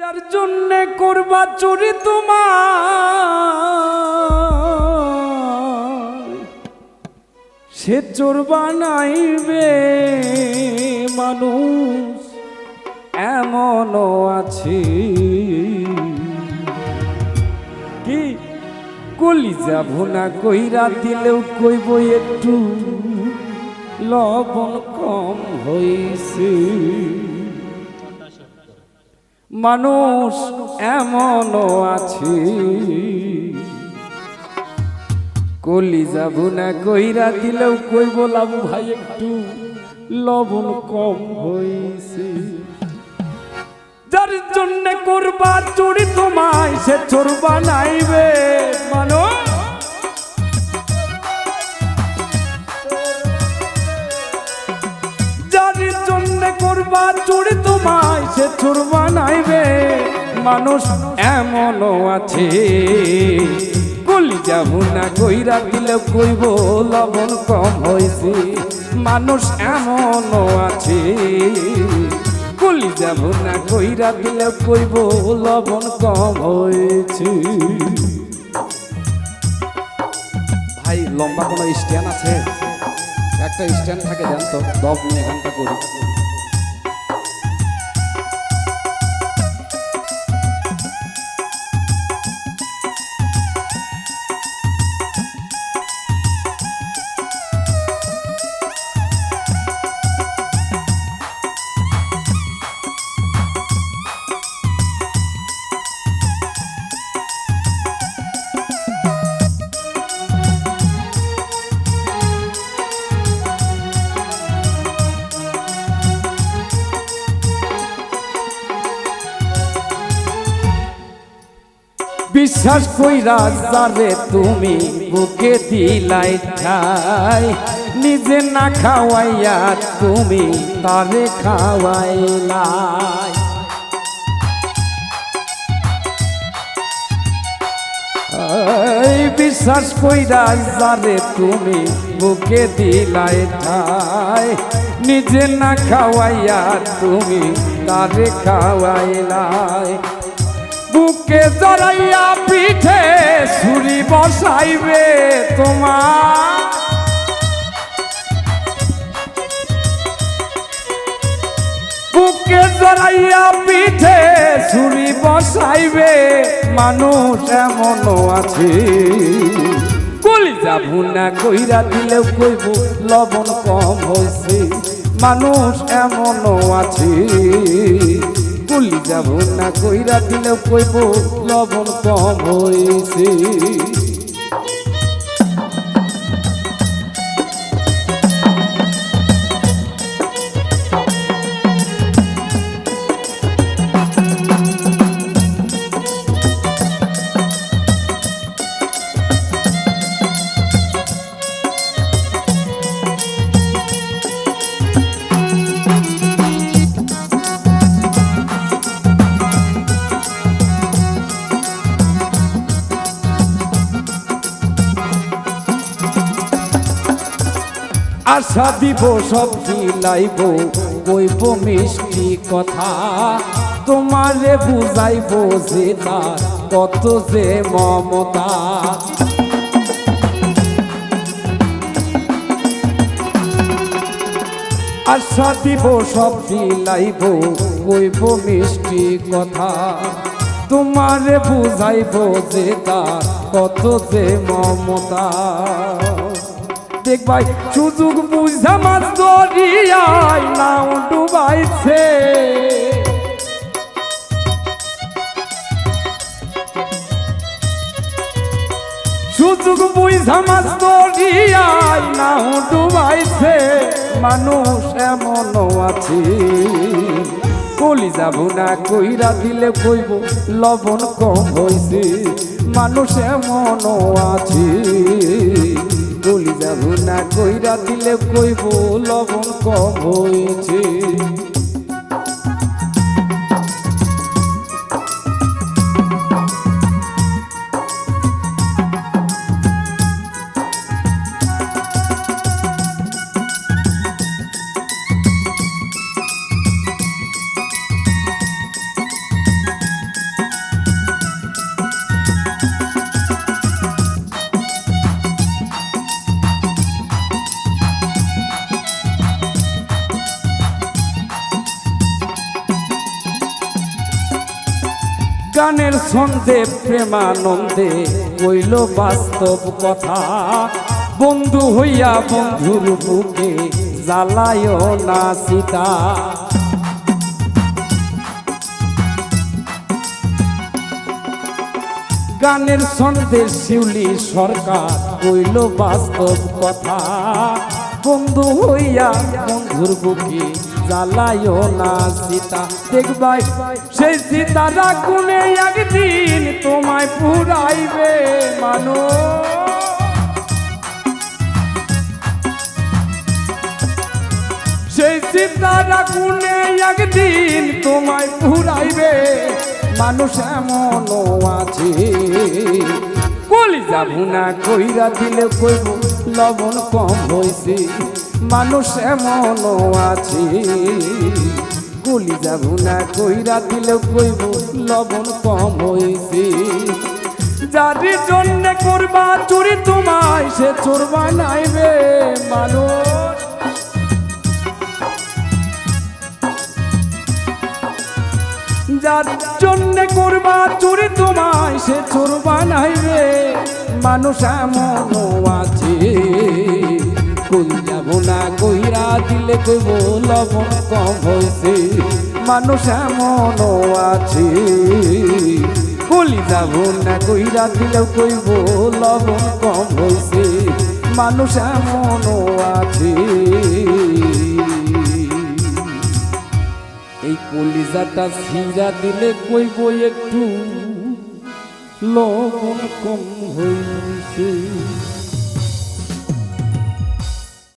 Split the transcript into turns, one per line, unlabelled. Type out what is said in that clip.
যার জন্য করবা চুরি তোমার। সে চোর বানাইবে মানুষ, এমনও আছে। কি কলি যাব না কইরা দিলেও কইব একটু লবণ কম হইছে। মানুষ এমনও আছে। কলি যাব না কইরা দিলেও কইব লাবু ভাই, একটু লবণ কম হইছে। যার জন্য করবা চুরি তোমায়, সে চোর বানাইবে মানুষ। যার জন্য করবা চুরি সে বানাইবে, মানুষ এমনও আছে। কলি যাব না কইরা দিলে, কইব লবণ কম হয়েছে মানুষ এমনও আছে। কলি যাব না কইরা দিলে, কইব লবণ কম হয়েছে ভাই, লম্বা কোনো স্ট্যান্ড আছে? একটা স্ট্যান্ড থাকে দেন তো দব নিয়ে গানটা করি। বিশ্বাস কইরা যারে তুমি বুকে দিলাই ঠাই, নিজে না খাওয়াইয়া তুমি তারে খাওয়াইলাই। বিশ্বাস কইরা যারে তুমি বুকে দিলাই ঠাই, নিজে না খাওয়াইয়া তুমি তারে খাওয়াইলাই। বুকে জড়াইয়া পিঠে ছুরি বসাইবে তোমার। বুকে জড়াইয়া পিঠে ছুরি বসাইবে মানুষ এমনও আছে। কলি যাব না কইরা দিলেও কইব লবণ কম হয়েছে মানুষ এমনও আছে। কলি যাব না কইরা দিলেও কইব লবণ কম হয়েছে আশা দিব, সব দিলাইব কইব মিষ্টি কথা, তোমারে বুঝাইব যে তার কত যে মমতা। আশা দিব, সব দিলাইব কইব মিষ্টি কথা, তোমারে বুঝাইব যে তার কত যে মমতা। দেখবাই, সুযোগ বুঝা মাছ দরিয়ায় নাও ডুবাইছে। সুযোগ বুঝা মাছ দরিয়ায় নাও ডুবাইছে। মানুষ এমন আছে। কলি যাব না কইরা দিলে কইব, লবণ কম হইছে। মানুষ এমনও আছে। কলি যাব না কইরা দিলে কইব লবণ কম হয়েছে। গানের ছন্দে প্রেমানন্দে কইল বাস্তব কথা। বন্ধু হইয়া বন্ধুর বুকে জ্বালায় না সীতা। গানের সন্দেশ শিউলি সরকার কইল বাস্তব কথা। বন্ধু হইয়া বন্ধুর বুকে জ্বালায় না সীতা। দেখবাই সেই সীতারা কোনে একদিন তোমায় পুরাইবে মানুষ। সেই সীতারা গুনে একদিন তোমায় পুরাইবে মানুষ এমনও আছে। বলি যাব না কইরা দিলে কইব লবণ কম হইছে, মানুষ এমনও আছে। গলি যাব না কইরা দিলে কইব লবণ কম হইছে। যার জন্য করবা চুরি তোমায়, সে চোর বানাইবে মানুষ। যার জন্য করবা চুরি তোমায়, সে চোর বানাইবে মানুষ এমনও আছে। কই যাব না কইরা দিলে কইব লবণ কম হয়েছে। মানুষ এমনও আছে। কলি যাব না কইরা দিলেও কইব লবণ কম হয়েছে। মানুষ এমনও আছে। এই কলিজাটা ছিঁড়া দিলে কইব একটু। লবণ কম হইছে